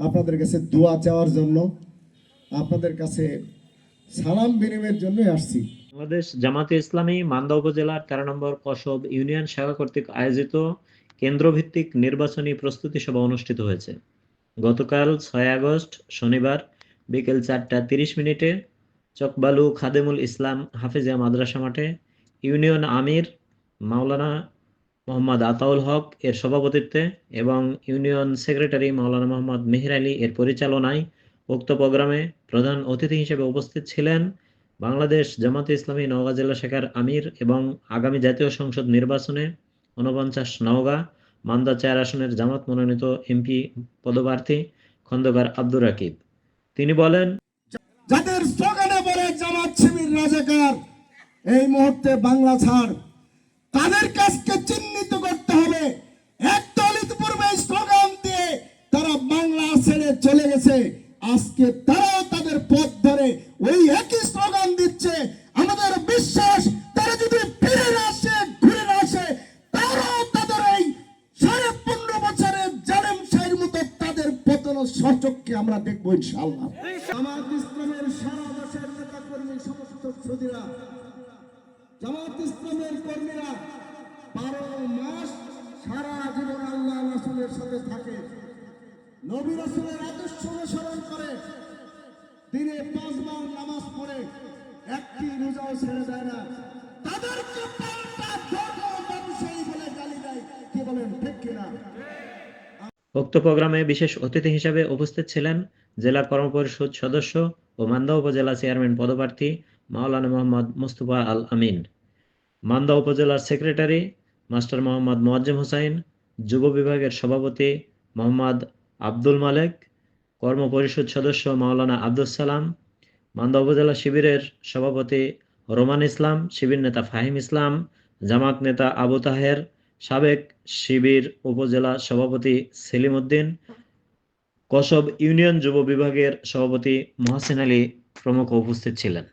আপনাদের কাছে দোয়া চাওয়ার জন্য আপনাদের কাছে সালাম বিনিময়ের জন্যই আসছি। বাংলাদেশ জামাতে ইসলামী মান্দা উপজেলার তেরো নম্বর কসব ইউনিয়ন শাখা কর্তৃক আয়োজিত কেন্দ্রভিত্তিক নির্বাচনী প্রস্তুতি সভা অনুষ্ঠিত হয়েছে। গতকাল ছয় আগস্ট, শনিবার বিকেল চারটা তিরিশ মিনিটে চকবালু খাদেমুল ইসলাম হাফিজিয়া মাদ্রাসা মাঠে ইউনিয়ন আমির মাওলানা মোহাম্মদ আতাউল হক এর সভাপতিত্বে এবং ইউনিয়ন সেক্রেটারি মাওলানা মোহাম্মদ মেহের আলী এর পরিচালনায় উক্ত প্রোগ্রামে প্রধান অতিথি হিসেবে উপস্থিত ছিলেন বাংলাদেশ জামাতে ইসলামী নওগাঁ জেলা শাখার আমির এবং আগামী জাতীয় সংসদ নির্বাচনে ঊনপঞ্চাশ নওগাঁ, মান্দা চার আসনের জামাত মনোনীত এমপি পদপ্রার্থী খন্দকার আব্দুর রাকিব। তিনি বলেন, যাদের স্লোগানে বলে জামাত শিবির রাজাকার, এই মুহূর্তে বাংলা ছাড়। তাদের কাছকে চিহ্নিত করতে হবে। একদল ইতিপূর্বে স্লোগান দিয়ে তারা বাংলা ছেড়ে চলে গেছে। আজকে তারাও তাদের পথ ধরে ওই একই স্লোগান দিচ্ছে। আমাদের বিশ্বাস, তারা যদি ফিরে আসে, ঘুরে আসে, তারাও তাদের এই সাড়ে পনেরো বছরের মতো তাদের পতন সচককে আমরা দেখব ইনশাআল্লাহ। জামাত ইসলামের সারা দেশের নেতা কর্মী সমস্ত সুদীরা জামাত ইসলামের সাথে থাকে। নবী রাসুলের আদর্শ অনুসরণ করে। দিনে পাঁচবার নামাজ পড়ে, একটি রোজাও ছেড়ে দেয় না। তাদেরকে উক্ত প্রোগ্রামে বিশেষ অতিথি হিসেবে উপস্থিত ছিলেন জেলা কর্মপরিষদ সদস্য ও মান্দা উপজেলা চেয়ারম্যান পদপ্রার্থী মাওলানা মোহাম্মদ মুস্তফা আল আমিন। মান্দা উপজেলার সেক্রেটারি মাস্টার মোহাম্মদ মোয়াজ্জেম হোসাইন যুব বিভাগের সভাপতি মোহাম্মদ আব্দুল মালেক, কর্মপরিষদ সদস্য মাওলানা আব্দুল সালাম, মান্দা উপজেলা শিবিরের সভাপতি রোমান ইসলাম, শিবির নেতা ফাহিম ইসলাম, জামাত নেতা আবু তাহের, সাবেক শিবির উপজেলা সভাপতি সেলিম উদ্দিন, কসব ইউনিয়ন যুব বিভাগের সভাপতি মহাসিন আলী প্রমুখ উপস্থিত ছিলেন।